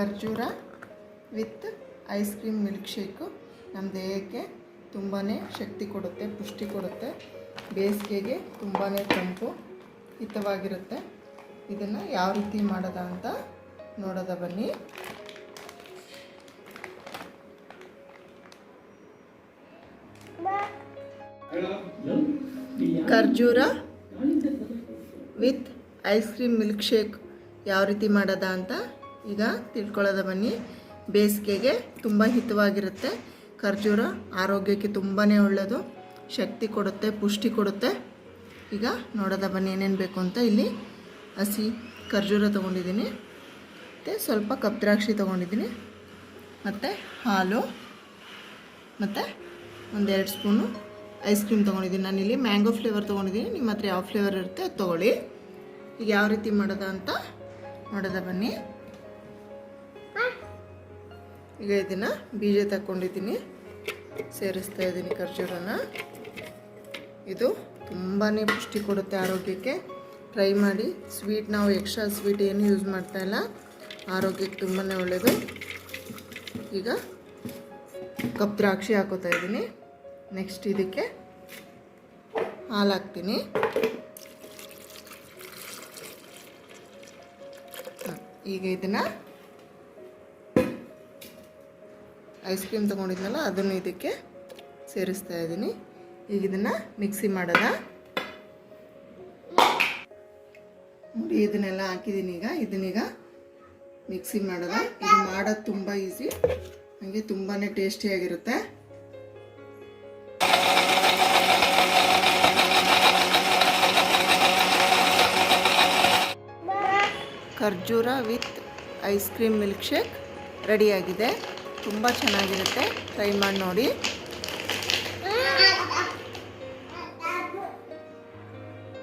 ಖರ್ಜೂರ with ice cream milk shake ನಮ್ಮ ದೇಹಕ್ಕೆ ತುಂಬಾ ಶಕ್ತಿ ಕೊಡುತ್ತೆ, ಪುಷ್ಟಿ ಕೊಡುತ್ತೆ. ಬೇಸಿಗೆಗೆ ತುಂಬಾ ತಂಪು ಹಿತವಾಗಿರುತ್ತೆ. ಇದನ್ನು ಯಾವ ರೀತಿ ಮಾಡೋದ ಅಂತ ನೋಡೋದ ಬನ್ನಿ. ಖರ್ಜೂರ with ice cream milk shake ಯಾವ ರೀತಿ ಮಾಡೋದ ಅಂತ ಈಗ ತಿಳ್ಕೊಳ್ಳೋದ ಬನ್ನಿ. ಬೇಸಿಗೆಗೆ ತುಂಬ ಹಿತವಾಗಿರುತ್ತೆ. ಖರ್ಜೂರ ಆರೋಗ್ಯಕ್ಕೆ ತುಂಬಾ ಒಳ್ಳೆಯದು ಶಕ್ತಿ ಕೊಡುತ್ತೆ, ಪುಷ್ಟಿ ಕೊಡುತ್ತೆ. ಈಗ ನೋಡೋದ ಬನ್ನಿ ಏನೇನು ಬೇಕು ಅಂತ. ಇಲ್ಲಿ ಹಸಿ ಖರ್ಜೂರ ತೊಗೊಂಡಿದ್ದೀನಿ. ಮತ್ತು ಸ್ವಲ್ಪ ಕಪ್ ದ್ರಾಕ್ಷಿ ತೊಗೊಂಡಿದ್ದೀನಿ. ಮತ್ತು ಹಾಲು. ಮತ್ತು ಒಂದೆರಡು ಸ್ಪೂನು ಐಸ್ ಕ್ರೀಮ್ ತೊಗೊಂಡಿದ್ದೀನಿ. ನಾನಿಲ್ಲಿ ಮ್ಯಾಂಗೋ ಫ್ಲೇವರ್ ತೊಗೊಂಡಿದ್ದೀನಿ. ನಿಮ್ಮ ಹತ್ರ ಯಾವ ಫ್ಲೇವರ್ ಇರುತ್ತೆ ಅದು ತೊಗೊಳ್ಳಿ. ಈಗ ಯಾವ ರೀತಿ ಮಾಡೋದ ಅಂತ ನೋಡೋದ ಬನ್ನಿ. ಈಗ ಇದನ್ನು ಬೀಜ ತಗೊಂಡಿದ್ದೀನಿ ಸೇರಿಸ್ತಾ ಇದ್ದೀನಿ ಖರ್ಜೂರನ. ಇದು ತುಂಬಾ ಪುಷ್ಟಿ ಕೊಡುತ್ತೆ ಆರೋಗ್ಯಕ್ಕೆ. ಟ್ರೈ ಮಾಡಿ. ಸ್ವೀಟ್ ನಾವು ಎಕ್ಸ್ಟ್ರಾ ಸ್ವೀಟ್ ಏನು ಯೂಸ್ ಮಾಡ್ತಾ ಇಲ್ಲ. ಆರೋಗ್ಯಕ್ಕೆ ತುಂಬಾ ಒಳ್ಳೆಯದು ಈಗ ಕಪ್ ದ್ರಾಕ್ಷಿ ಹಾಕೋತಾ ಇದ್ದೀನಿ. ನೆಕ್ಸ್ಟ್ ಇದಕ್ಕೆ ಹಾಲು ಹಾಕ್ತೀನಿ. ಈಗ ಇದನ್ನು ಐಸ್ ಕ್ರೀಮ್ ತೊಗೊಂಡಿದ್ನಲ್ಲ, ಅದನ್ನು ಇದಕ್ಕೆ ಸೇರಿಸ್ತಾ ಇದ್ದೀನಿ. ಈಗ ಇದನ್ನು ಮಿಕ್ಸಿ ಮಾಡೋದ? ನೋಡಿ, ಇದನ್ನೆಲ್ಲ ಹಾಕಿದ್ದೀನಿ ಈಗ. ಇದನ್ನೀಗ ಮಿಕ್ಸಿ ಮಾಡೋದ? ಇದು ಮಾಡೋದು ತುಂಬ ಈಸಿ. ಹಾಗೆ ತುಂಬಾ ಟೇಸ್ಟಿಯಾಗಿರುತ್ತೆ ಖರ್ಜೂರ with ice cream milk shake ರೆಡಿಯಾಗಿದೆ. ತುಂಬ ಚೆನ್ನಾಗಿರುತ್ತೆ. ಟ್ರೈ ಮಾಡಿ ನೋಡಿ.